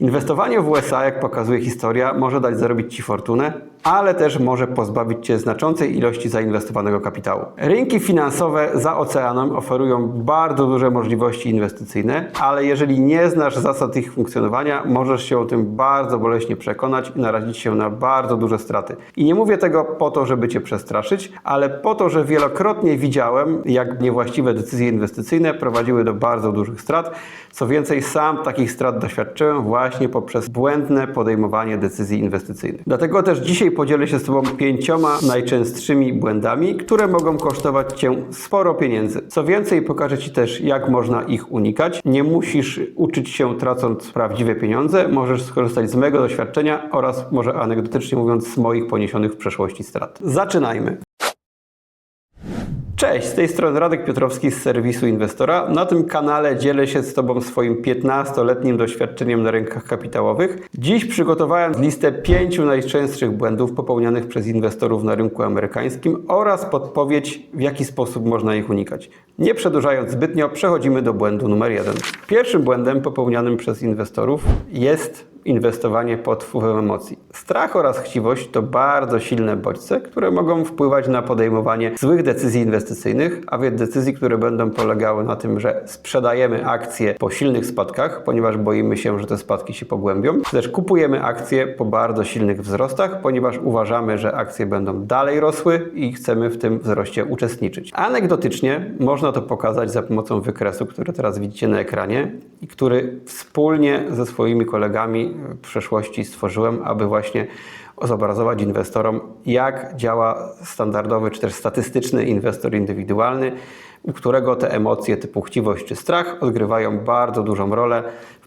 Inwestowanie w USA, jak pokazuje historia, może dać zarobić Ci fortunę, ale też może pozbawić Cię znaczącej ilości zainwestowanego kapitału. Rynki finansowe za oceanem oferują bardzo duże możliwości inwestycyjne, ale jeżeli nie znasz zasad ich funkcjonowania, możesz się o tym bardzo boleśnie przekonać i narazić się na bardzo duże straty. I nie mówię tego po to, żeby Cię przestraszyć, ale po to, że wielokrotnie widziałem, jak niewłaściwe decyzje inwestycyjne prowadziły do bardzo dużych strat. Co więcej, sam takich strat doświadczyłem właśnie poprzez błędne podejmowanie decyzji inwestycyjnych. Dlatego też dzisiaj podzielę się z Tobą pięcioma najczęstszymi błędami, które mogą kosztować Cię sporo pieniędzy. Co więcej, pokażę Ci też, jak można ich unikać. Nie musisz uczyć się tracąc prawdziwe pieniądze, możesz skorzystać z mojego doświadczenia oraz może anegdotycznie mówiąc z moich poniesionych w przeszłości strat. Zaczynajmy. Cześć, z tej strony Radek Piotrowski z serwisu Inwestora. Na tym kanale dzielę się z Tobą swoim 15-letnim doświadczeniem na rynkach kapitałowych. Dziś przygotowałem listę pięciu najczęstszych błędów popełnianych przez inwestorów na rynku amerykańskim oraz podpowiedź, w jaki sposób można ich unikać. Nie przedłużając zbytnio, przechodzimy do błędu numer jeden. Pierwszym błędem popełnianym przez inwestorów jest inwestowanie pod wpływem emocji. Strach oraz chciwość to bardzo silne bodźce, które mogą wpływać na podejmowanie złych decyzji inwestycyjnych, a więc decyzji, które będą polegały na tym, że sprzedajemy akcje po silnych spadkach, ponieważ boimy się, że te spadki się pogłębią, czy też kupujemy akcje po bardzo silnych wzrostach, ponieważ uważamy, że akcje będą dalej rosły i chcemy w tym wzroście uczestniczyć. Anegdotycznie można to pokazać za pomocą wykresu, który teraz widzicie na ekranie i który wspólnie ze swoimi kolegami w przeszłości stworzyłem, aby właśnie zobrazować inwestorom, jak działa standardowy czy też statystyczny inwestor indywidualny, u którego te emocje typu chciwość czy strach odgrywają bardzo dużą rolę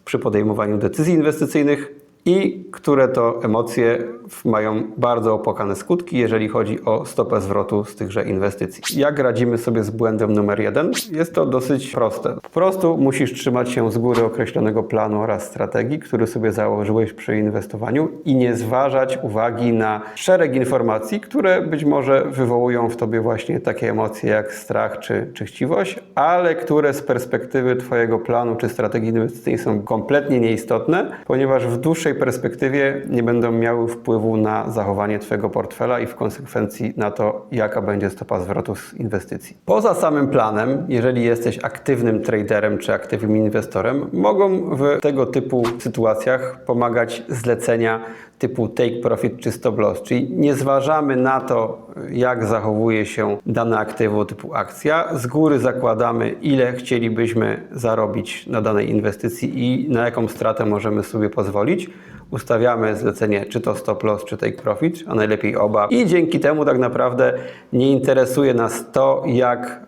przy podejmowaniu decyzji inwestycyjnych i które to emocje mają bardzo opłakane skutki, jeżeli chodzi o stopę zwrotu z tychże inwestycji. Jak radzimy sobie z błędem numer jeden? Jest to dosyć proste. Po prostu musisz trzymać się z góry określonego planu oraz strategii, który sobie założyłeś przy inwestowaniu i nie zważać uwagi na szereg informacji, które być może wywołują w tobie właśnie takie emocje jak strach czy, czy chciwość, ale które z perspektywy twojego planu czy strategii inwestycyjnej są kompletnie nieistotne, ponieważ w dłuższej perspektywie nie będą miały wpływu na zachowanie Twojego portfela i w konsekwencji na to, jaka będzie stopa zwrotu z inwestycji. Poza samym planem, jeżeli jesteś aktywnym traderem czy aktywnym inwestorem, mogą w tego typu sytuacjach pomagać zlecenia typu take profit czy stop loss, czyli nie zważamy na to, jak zachowuje się dane aktywo typu akcja. Z góry zakładamy, ile chcielibyśmy zarobić na danej inwestycji i na jaką stratę możemy sobie pozwolić. Ustawiamy zlecenie, czy to stop loss, czy take profit, a najlepiej oba. I dzięki temu tak naprawdę nie interesuje nas to, jak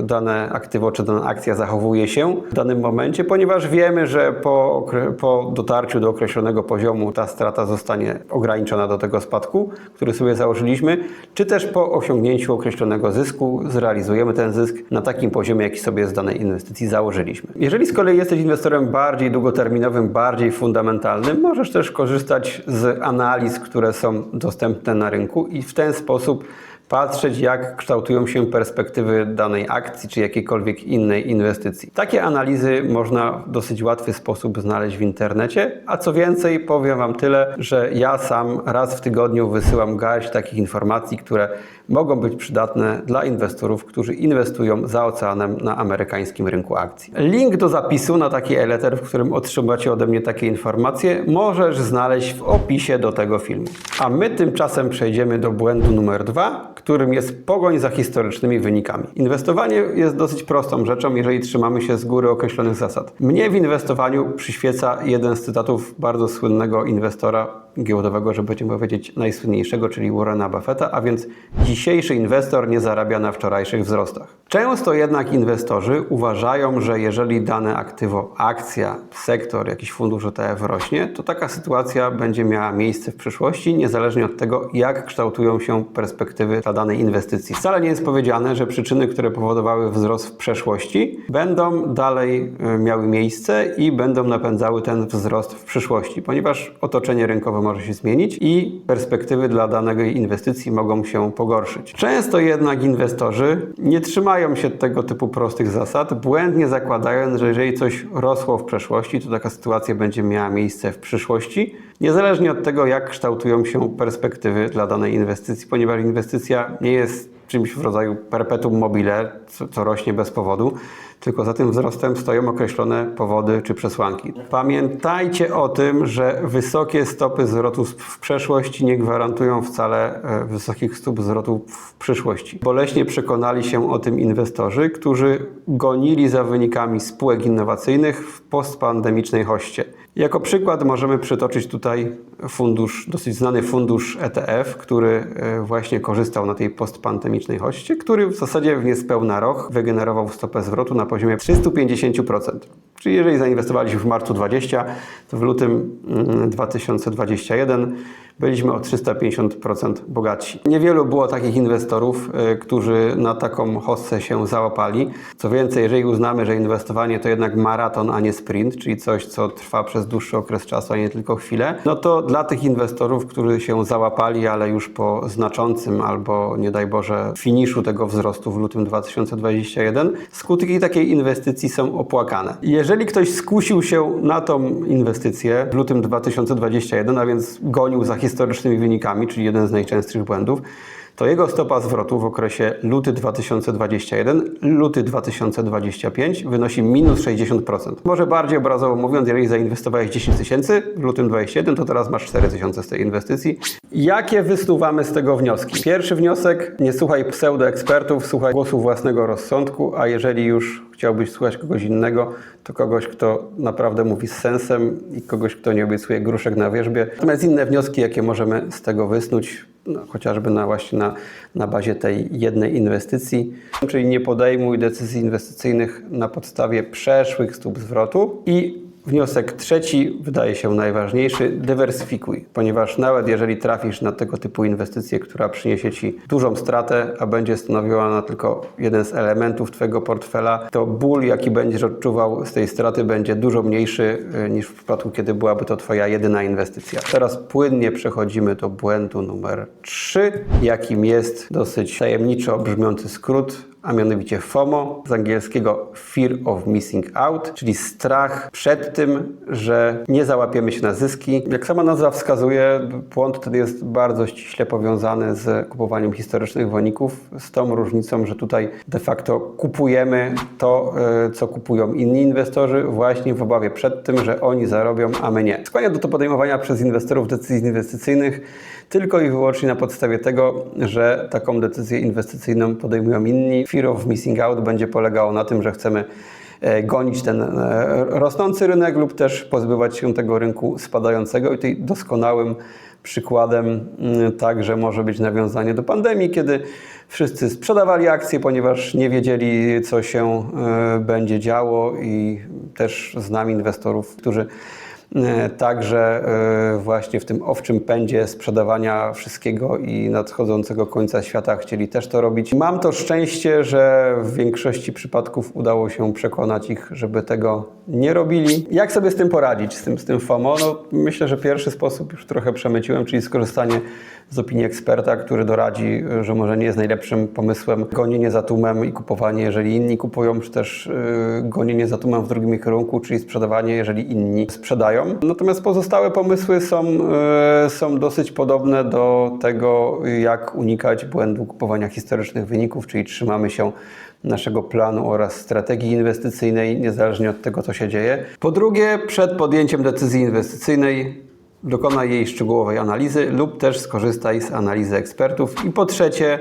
y, dane aktywo, czy dana akcja zachowuje się w danym momencie, ponieważ wiemy, że po, po dotarciu do określonego poziomu ta strata zostanie ograniczona do tego spadku, który sobie założyliśmy, czy też po osiągnięciu określonego zysku zrealizujemy ten zysk na takim poziomie, jaki sobie z danej inwestycji założyliśmy. Jeżeli z kolei jesteś inwestorem bardziej długoterminowym, bardziej fundamentalnym, możesz też korzystać z analiz, które są dostępne na rynku i w ten sposób patrzeć, jak kształtują się perspektywy danej akcji czy jakiejkolwiek innej inwestycji. Takie analizy można w dosyć łatwy sposób znaleźć w internecie, a co więcej, powiem Wam tyle, że ja sam raz w tygodniu wysyłam garść takich informacji, które mogą być przydatne dla inwestorów, którzy inwestują za oceanem na amerykańskim rynku akcji. Link do zapisu na taki e-letter, w którym otrzymacie ode mnie takie informacje, możesz znaleźć w opisie do tego filmu. A my tymczasem przejdziemy do błędu numer dwa, którym jest pogoń za historycznymi wynikami. Inwestowanie jest dosyć prostą rzeczą, jeżeli trzymamy się z góry określonych zasad. Mnie w inwestowaniu przyświeca jeden z cytatów bardzo słynnego inwestora giełdowego, żeby nie powiedzieć najsłynniejszego, czyli Warrena Buffetta, a więc dzisiejszy inwestor nie zarabia na wczorajszych wzrostach. Często jednak inwestorzy uważają, że jeżeli dane aktywo, akcja, sektor, jakiś fundusz ETF rośnie, to taka sytuacja będzie miała miejsce w przyszłości, niezależnie od tego, jak kształtują się perspektywy dla danej inwestycji. Wcale nie jest powiedziane, że przyczyny, które powodowały wzrost w przeszłości, będą dalej e, miały miejsce i będą napędzały ten wzrost w przyszłości, ponieważ otoczenie rynkowe może się zmienić i perspektywy dla danej inwestycji mogą się pogorszyć. Często jednak inwestorzy nie trzymają się tego typu prostych zasad, błędnie zakładając, że jeżeli coś rosło w przeszłości, to taka sytuacja będzie miała miejsce w przyszłości, niezależnie od tego, jak kształtują się perspektywy dla danej inwestycji, ponieważ inwestycja nie jest czymś w rodzaju perpetuum mobile, co, co rośnie bez powodu, tylko za tym wzrostem stoją określone powody czy przesłanki. Pamiętajcie o tym, że wysokie stopy zwrotu w przeszłości nie gwarantują wcale e, wysokich stóp zwrotu w przyszłości. Boleśnie przekonali się o tym inwestorzy, którzy gonili za wynikami spółek innowacyjnych w postpandemicznej hoście. Jako przykład możemy przytoczyć tutaj fundusz, dosyć znany fundusz ETF, który e, właśnie korzystał na tej postpandemicznej hoście, który w zasadzie w niespełna rok wygenerował stopę zwrotu na poziomie 350%. Czyli jeżeli zainwestowaliśmy w marcu 20, to w lutym mm, 2021 byliśmy o 350% bogatsi. Niewielu było takich inwestorów, y, którzy na taką hossę się załapali. Co więcej, jeżeli uznamy, że inwestowanie to jednak maraton, a nie sprint, czyli coś, co trwa przez dłuższy okres czasu, a nie tylko chwilę, no to dla tych inwestorów, którzy się załapali, ale już po znaczącym albo nie daj Boże finiszu tego wzrostu w lutym 2021, skutki takiej inwestycji są opłakane. Jeżeli ktoś skusił się na tą inwestycję w lutym 2021, a więc gonił za historycznymi wynikami, czyli jeden z najczęstszych błędów, to jego stopa zwrotu w okresie luty 2021, luty 2025 wynosi minus 60%. Może bardziej obrazowo mówiąc, jeżeli zainwestowałeś 10 tysięcy w lutym 2021, to teraz masz 4 tysiące z tej inwestycji. Jakie wysnuwamy z tego wnioski? Pierwszy wniosek, nie słuchaj pseudoekspertów, słuchaj głosu własnego rozsądku, a jeżeli już chciałbyś słuchać kogoś innego, to kogoś, kto naprawdę mówi z sensem i kogoś, kto nie obiecuje gruszek na wierzbie. Natomiast inne wnioski, jakie możemy z tego wysnuć, no, chociażby na właśnie na, na bazie tej jednej inwestycji, czyli nie podejmuj decyzji inwestycyjnych na podstawie przeszłych stóp zwrotu i Wniosek trzeci wydaje się najważniejszy. Dywersyfikuj, ponieważ nawet jeżeli trafisz na tego typu inwestycję, która przyniesie Ci dużą stratę, a będzie stanowiła na tylko jeden z elementów Twojego portfela, to ból, jaki będziesz odczuwał z tej straty, będzie dużo mniejszy y, niż w przypadku, kiedy byłaby to Twoja jedyna inwestycja. Teraz płynnie przechodzimy do błędu numer 3, jakim jest dosyć tajemniczo brzmiący skrót a mianowicie FOMO, z angielskiego Fear of Missing Out, czyli strach przed tym, że nie załapiemy się na zyski. Jak sama nazwa wskazuje, błąd ten jest bardzo ściśle powiązany z kupowaniem historycznych wyników, z tą różnicą, że tutaj de facto kupujemy to, e, co kupują inni inwestorzy, właśnie w obawie przed tym, że oni zarobią, a my nie. Skłania do to podejmowania przez inwestorów decyzji inwestycyjnych tylko i wyłącznie na podstawie tego, że taką decyzję inwestycyjną podejmują inni. Fear of missing out będzie polegało na tym, że chcemy e, gonić ten e, rosnący rynek lub też pozbywać się tego rynku spadającego i tutaj doskonałym przykładem mm, także może być nawiązanie do pandemii, kiedy wszyscy sprzedawali akcje, ponieważ nie wiedzieli, co się e, będzie działo i też znam inwestorów, którzy także e, właśnie w tym owczym pędzie sprzedawania wszystkiego i nadchodzącego końca świata chcieli też to robić. Mam to szczęście, że w większości przypadków udało się przekonać ich, żeby tego nie robili. Jak sobie z tym poradzić, z tym, z tym FOMO? No, myślę, że pierwszy sposób już trochę przemyciłem, czyli skorzystanie z opinii eksperta, który doradzi, że może nie jest najlepszym pomysłem gonienie za tłumem i kupowanie, jeżeli inni kupują, czy też yy, gonienie za tłumem w drugim kierunku, czyli sprzedawanie, jeżeli inni sprzedają. Natomiast pozostałe pomysły są, yy, są dosyć podobne do tego, jak unikać błędu kupowania historycznych wyników, czyli trzymamy się naszego planu oraz strategii inwestycyjnej, niezależnie od tego, co się dzieje. Po drugie, przed podjęciem decyzji inwestycyjnej dokonaj jej szczegółowej analizy lub też skorzystaj z analizy ekspertów. I po trzecie,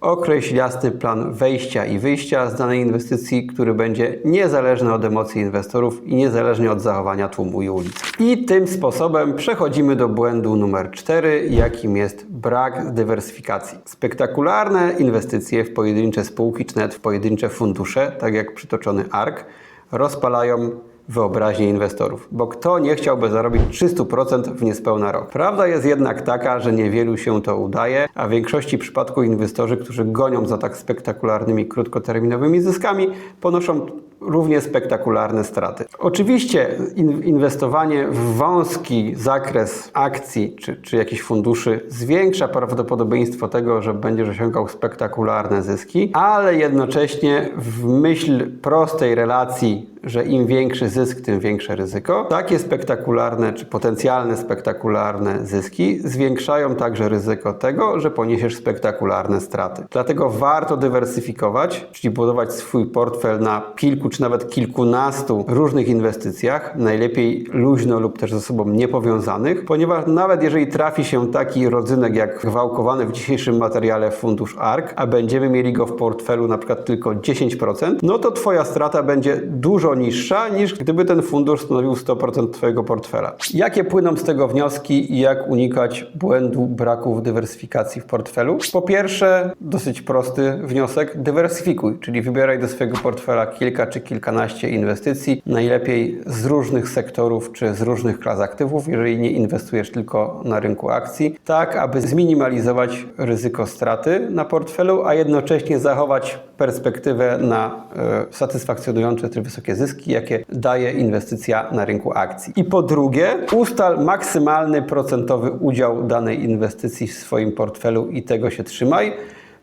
określ jasny plan wejścia i wyjścia z danej inwestycji, który będzie niezależny od emocji inwestorów i niezależny od zachowania tłumu i ulic. I tym sposobem przechodzimy do błędu numer 4, jakim jest brak dywersyfikacji. Spektakularne inwestycje w pojedyncze spółki czy nawet w pojedyncze fundusze, tak jak przytoczony ARK, rozpalają wyobraźnię inwestorów, bo kto nie chciałby zarobić 300% w niespełna rok? Prawda jest jednak taka, że niewielu się to udaje, a w większości przypadków inwestorzy, którzy gonią za tak spektakularnymi krótkoterminowymi zyskami, ponoszą równie spektakularne straty. Oczywiście in, inwestowanie w wąski zakres akcji czy, czy jakichś funduszy zwiększa prawdopodobieństwo tego, że będziesz osiągał spektakularne zyski, ale jednocześnie w myśl prostej relacji, że im większy zysk, tym większe ryzyko, takie spektakularne czy potencjalne spektakularne zyski zwiększają także ryzyko tego, że poniesiesz spektakularne straty. Dlatego warto dywersyfikować, czyli budować swój portfel na kilku czy nawet kilkunastu różnych inwestycjach, najlepiej luźno lub też ze sobą niepowiązanych, ponieważ nawet jeżeli trafi się taki rodzynek jak wałkowany w dzisiejszym materiale fundusz ARK, a będziemy mieli go w portfelu na przykład tylko 10%, no to Twoja strata będzie dużo niższa niż gdyby ten fundusz stanowił 100% Twojego portfela. Jakie płyną z tego wnioski i jak unikać błędu braków dywersyfikacji w portfelu? Po pierwsze, dosyć prosty wniosek, dywersyfikuj, czyli wybieraj do swojego portfela kilka czy kilkanaście inwestycji, najlepiej z różnych sektorów czy z różnych klas aktywów, jeżeli nie inwestujesz tylko na rynku akcji, tak aby zminimalizować ryzyko straty na portfelu, a jednocześnie zachować perspektywę na e, satysfakcjonujące czy wysokie zyski, jakie daje inwestycja na rynku akcji. I po drugie, ustal maksymalny procentowy udział danej inwestycji w swoim portfelu i tego się trzymaj.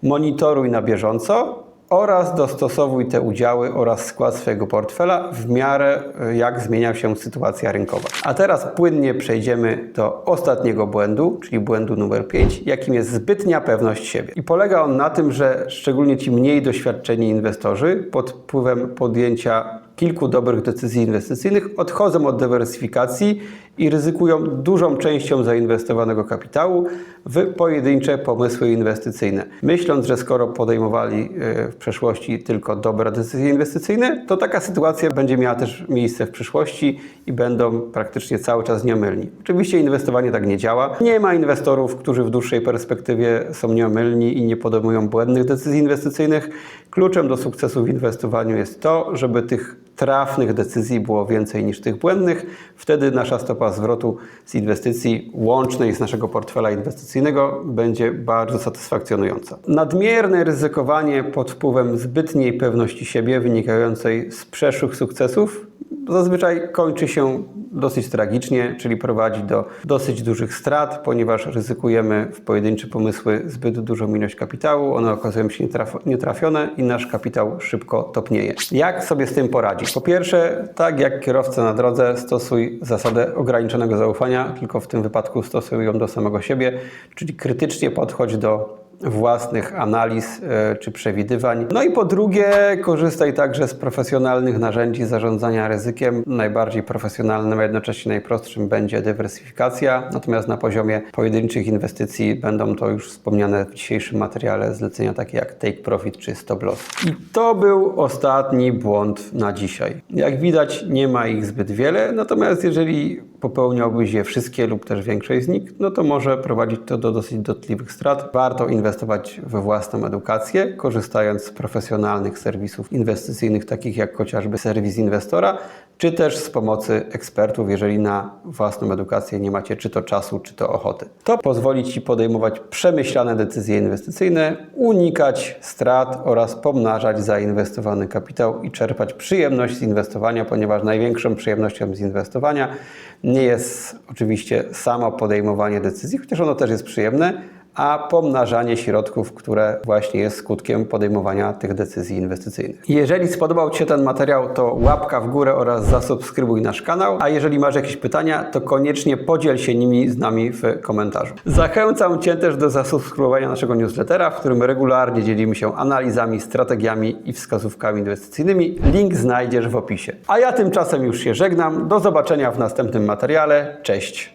Monitoruj na bieżąco oraz dostosowuj te udziały oraz skład swojego portfela w miarę jak zmienia się sytuacja rynkowa. A teraz płynnie przejdziemy do ostatniego błędu, czyli błędu numer 5, jakim jest zbytnia pewność siebie. I polega on na tym, że szczególnie ci mniej doświadczeni inwestorzy pod wpływem podjęcia kilku dobrych decyzji inwestycyjnych odchodzą od dywersyfikacji i ryzykują dużą częścią zainwestowanego kapitału w pojedyncze pomysły inwestycyjne. Myśląc, że skoro podejmowali e, w przeszłości tylko dobre decyzje inwestycyjne, to taka sytuacja będzie miała też miejsce w przyszłości i będą praktycznie cały czas nieomylni. Oczywiście inwestowanie tak nie działa. Nie ma inwestorów, którzy w dłuższej perspektywie są nieomylni i nie podejmują błędnych decyzji inwestycyjnych. Kluczem do sukcesu w inwestowaniu jest to, żeby tych trafnych decyzji było więcej niż tych błędnych. Wtedy nasza stopa zwrotu z inwestycji łącznej z naszego portfela inwestycyjnego będzie bardzo satysfakcjonująca. Nadmierne ryzykowanie pod wpływem zbytniej pewności siebie wynikającej z przeszłych sukcesów zazwyczaj kończy się dosyć tragicznie, czyli prowadzi do dosyć dużych strat, ponieważ ryzykujemy w pojedyncze pomysły zbyt dużą ilość kapitału, one okazują się nietraf- nietrafione i nasz kapitał szybko topnieje. Jak sobie z tym poradzić? Po pierwsze, tak jak kierowca na drodze, stosuj zasadę ograniczonego zaufania, tylko w tym wypadku stosuj ją do samego siebie, czyli krytycznie podchodź do własnych analiz e, czy przewidywań. No i po drugie, korzystaj także z profesjonalnych narzędzi zarządzania ryzykiem. Najbardziej profesjonalnym, a jednocześnie najprostszym będzie dywersyfikacja, natomiast na poziomie pojedynczych inwestycji będą to już wspomniane w dzisiejszym materiale zlecenia takie jak Take Profit czy Stop Loss. I to był ostatni błąd na dzisiaj. Jak widać, nie ma ich zbyt wiele, natomiast jeżeli popełniałbyś je wszystkie lub też większość z nich, no to może prowadzić to do dosyć dotkliwych strat. Warto inwestować we własną edukację, korzystając z profesjonalnych serwisów inwestycyjnych, takich jak chociażby serwis inwestora, czy też z pomocy ekspertów, jeżeli na własną edukację nie macie czy to czasu, czy to ochoty. To pozwoli Ci podejmować przemyślane decyzje inwestycyjne, unikać strat oraz pomnażać zainwestowany kapitał i czerpać przyjemność z inwestowania, ponieważ największą przyjemnością z inwestowania nie jest oczywiście samo podejmowanie decyzji, chociaż ono też jest przyjemne, a pomnażanie środków, które właśnie jest skutkiem podejmowania tych decyzji inwestycyjnych. Jeżeli spodobał Ci się ten materiał, to łapka w górę oraz zasubskrybuj nasz kanał, a jeżeli masz jakieś pytania, to koniecznie podziel się nimi z nami w komentarzu. Zachęcam Cię też do zasubskrybowania naszego newslettera, w którym regularnie dzielimy się analizami, strategiami i wskazówkami inwestycyjnymi. Link znajdziesz w opisie. A ja tymczasem już się żegnam. Do zobaczenia w następnym materiale. Cześć!